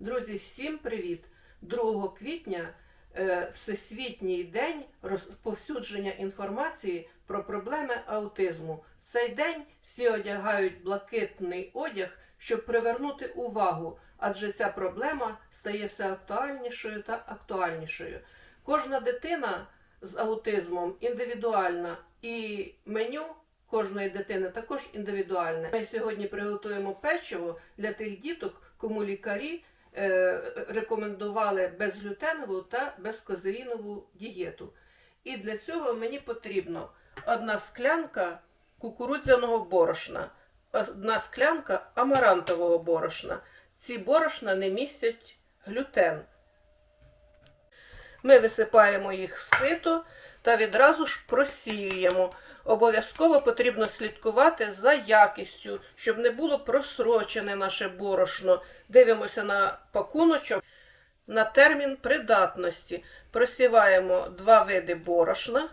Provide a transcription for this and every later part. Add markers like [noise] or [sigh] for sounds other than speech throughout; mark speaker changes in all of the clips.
Speaker 1: Друзі, всім привіт! 2 квітня е, Всесвітній день розповсюдження інформації про проблеми аутизму. В цей день всі одягають блакитний одяг, щоб привернути увагу, адже ця проблема стає все актуальнішою та актуальнішою. Кожна дитина з аутизмом індивідуальна, і меню кожної дитини також індивідуальне. Ми сьогодні приготуємо печиво для тих діток, кому лікарі рекомендували безглютенову та безкозеїнову дієту. І для цього мені потрібно одна склянка кукурудзяного борошна, одна склянка амарантового борошна. Ці борошна не містять глютен. Ми висипаємо їх в сито та відразу ж просіюємо. Обов'язково потрібно слідкувати за якістю, щоб не було просрочене наше борошно. Дивимося на пакуночок, на термін придатності. Просіваємо два види борошна.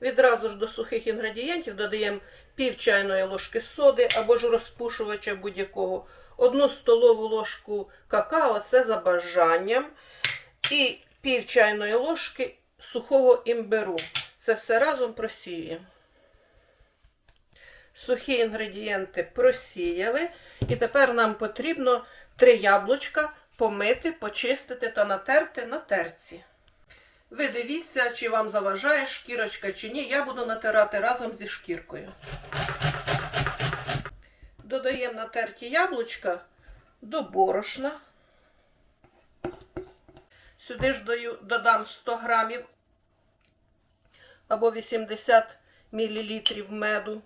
Speaker 1: Відразу ж до сухих інгредієнтів додаємо пів чайної ложки соди або ж розпушувача будь-якого, одну столову ложку какао, це за бажанням, і пів чайної ложки сухого імбиру. Це все разом просіюємо. Сухі інгредієнти просіяли. І тепер нам потрібно три яблучка помити, почистити та натерти на терці. Ви дивіться, чи вам заважає шкірочка чи ні. Я буду натирати разом зі шкіркою. Додаємо натерті яблучка до борошна. Сюди ж додам 100 грамів або 80 мл меду.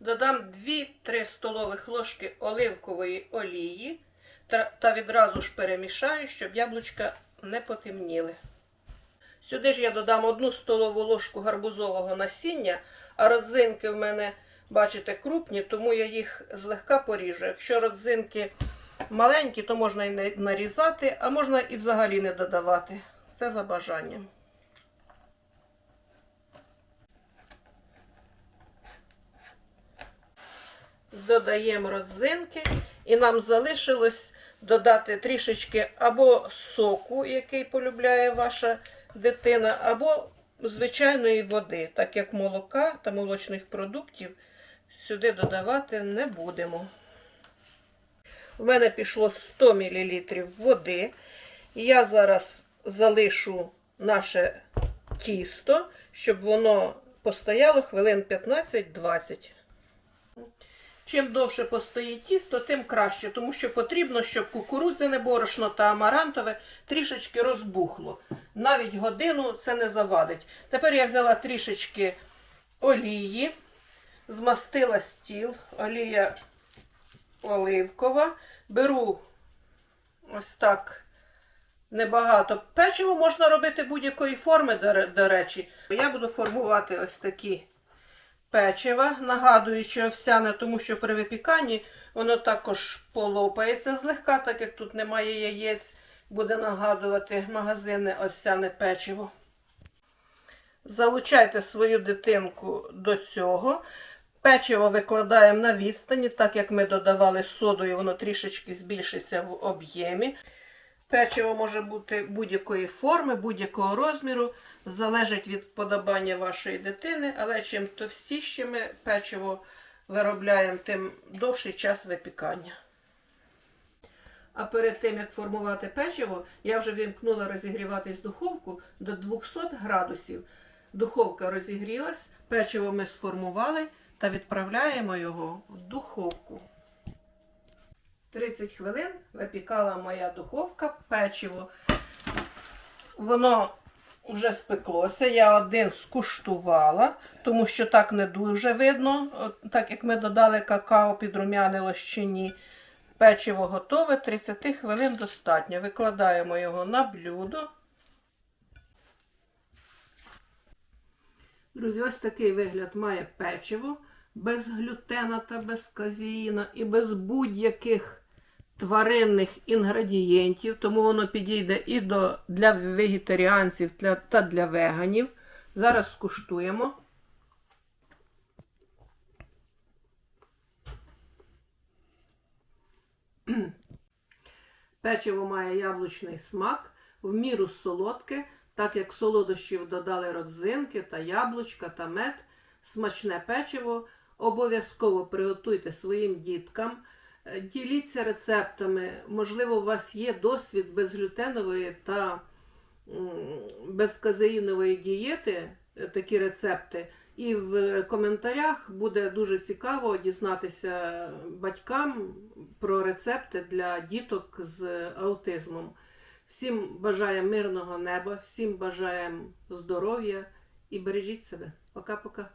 Speaker 1: Додам 2-3 столових ложки оливкової олії та, відразу ж перемішаю, щоб яблучка не потемніли. Сюди ж я додам 1 столову ложку гарбузового насіння, а родзинки в мене, бачите, крупні, тому я їх злегка поріжу. Якщо родзинки маленькі, то можна і нарізати, а можна і взагалі не додавати. Це за бажанням. Додаємо родзинки, і нам залишилось додати трішечки або соку, який полюбляє ваша дитина, або звичайної води, так як молока та молочних продуктів сюди додавати не будемо. У мене пішло 100 мл води. Я зараз залишу наше тісто, щоб воно постояло хвилин 15-20. Чим довше постоїть тісто, тим краще, тому що потрібно, щоб кукурудзяне борошно та амарантове трішечки розбухло. Навіть годину це не завадить. Тепер я взяла трішечки олії, змастила стіл, олія оливкова. Беру ось так небагато. Печиво можна робити будь-якої форми, до речі. Я буду формувати ось такі печива, нагадуючи овсяне, тому що при випіканні воно також полопається злегка, так як тут немає яєць, буде нагадувати магазинне овсяне печиво. Залучайте свою дитинку до цього. Печиво викладаємо на відстані, так як ми додавали содою, воно трішечки збільшиться в об'ємі. Печиво може бути будь-якої форми, будь-якого розміру, залежить від вподобання вашої дитини, але чим товстіше ми печиво виробляємо, тим довший час випікання. А перед тим, як формувати печиво, я вже вимкнула розігріватись духовку до 200 градусів. Духовка розігрілась, печиво ми сформували та відправляємо його в духовку. 30 хвилин випікала моя духовка печиво. Воно вже спеклося. Я один скуштувала, тому що так не дуже видно, так як ми додали какао, підрумянило ще ні. Печиво готове, 30 хвилин достатньо. Викладаємо його на блюдо. Друзі, ось такий вигляд має печиво без глютена та без казеїна і без будь-яких тваринних інгредієнтів, тому воно підійде і до, для вегетаріанців для, та для веганів. Зараз скуштуємо. [clears throat] Печиво має яблучний смак, в міру солодке, так як солодощів додали родзинки та яблучка та мед. Смачне печиво. Обов'язково приготуйте своїм діткам. Е, Діліться рецептами. Можливо, у вас є досвід безглютенової та безказеїнової дієти, е, такі рецепти. І в коментарях буде дуже цікаво дізнатися батькам про рецепти для діток з аутизмом. Всім бажаємо мирного неба, всім бажаємо здоров'я і бережіть себе. Пока-пока.